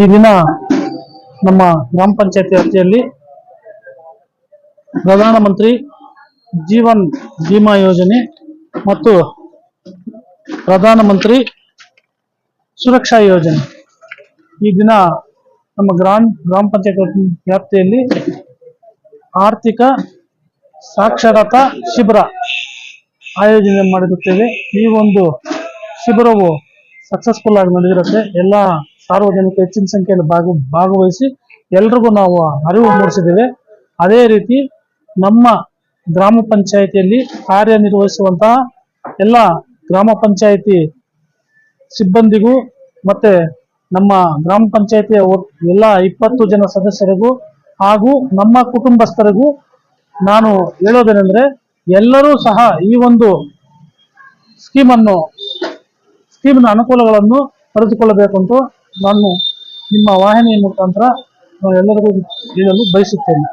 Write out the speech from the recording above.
ಈ ದಿನ ನಮ್ಮ ಗ್ರಾಮ ಪಂಚಾಯತಿ ವ್ಯಾಪ್ತಿಯಲ್ಲಿ ಪ್ರಧಾನಮಂತ್ರಿ ಜೀವನ್ ಬಿಮಾ ಯೋಜನೆ ಮತ್ತು ಪ್ರಧಾನಮಂತ್ರಿ ಸುರಕ್ಷಾ ಯೋಜನೆ. ಈ ದಿನ ನಮ್ಮ ಗ್ರಾಮ ಗ್ರಾಮ ಪಂಚಾಯತ್ ವ್ಯಾಪ್ತಿಯಲ್ಲಿ ಆರ್ಥಿಕ ಸಾಕ್ಷರತಾ ಶಿಬಿರ ಆಯೋಜನೆ ಮಾಡಿರುತ್ತೇವೆ. ಈ ಒಂದು ಶಿಬಿರವು ಸಕ್ಸಸ್ಫುಲ್ ಆಗಿ ನಡೆದಿರುತ್ತೆ. ಎಲ್ಲ ಸಾರ್ವಜನಿಕ ಹೆಚ್ಚಿನ ಸಂಖ್ಯೆಯಲ್ಲಿ ಭಾಗ, ಭಾಗವಹಿಸಿ ಎಲ್ರಿಗೂ ನಾವು ಅರಿವು ಮೂಡಿಸಿದ್ದೇವೆ. ಅದೇ ರೀತಿ ನಮ್ಮ ಗ್ರಾಮ ಪಂಚಾಯಿತಿಯಲ್ಲಿ ಕಾರ್ಯನಿರ್ವಹಿಸುವಂತಹ ಎಲ್ಲ ಗ್ರಾಮ ಪಂಚಾಯಿತಿ ಸಿಬ್ಬಂದಿಗೂ ಮತ್ತೆ ನಮ್ಮ ಗ್ರಾಮ ಪಂಚಾಯಿತಿಯ ಎಲ್ಲ ಇಪ್ಪತ್ತು ಜನ ಸದಸ್ಯರಿಗೂ ಹಾಗೂ ನಮ್ಮ ಕುಟುಂಬಸ್ಥರಿಗೂ ನಾನು ಹೇಳೋದೇನೆಂದ್ರೆ ಎಲ್ಲರೂ ಸಹ ಈ ಒಂದು ಸ್ಕೀಮನ್ನು, ಸ್ಕೀಮ್ನ ಅನುಕೂಲಗಳನ್ನು ಪಡೆದುಕೊಳ್ಳಬೇಕು ಅಂತ ನಾನು ನಿಮ್ಮ ವಾಹಿನಿಯ ಮುಖಾಂತರ ಎಲ್ಲರಿಗೂ ಹೇಳಲು ಬಯಸುತ್ತೇನೆ.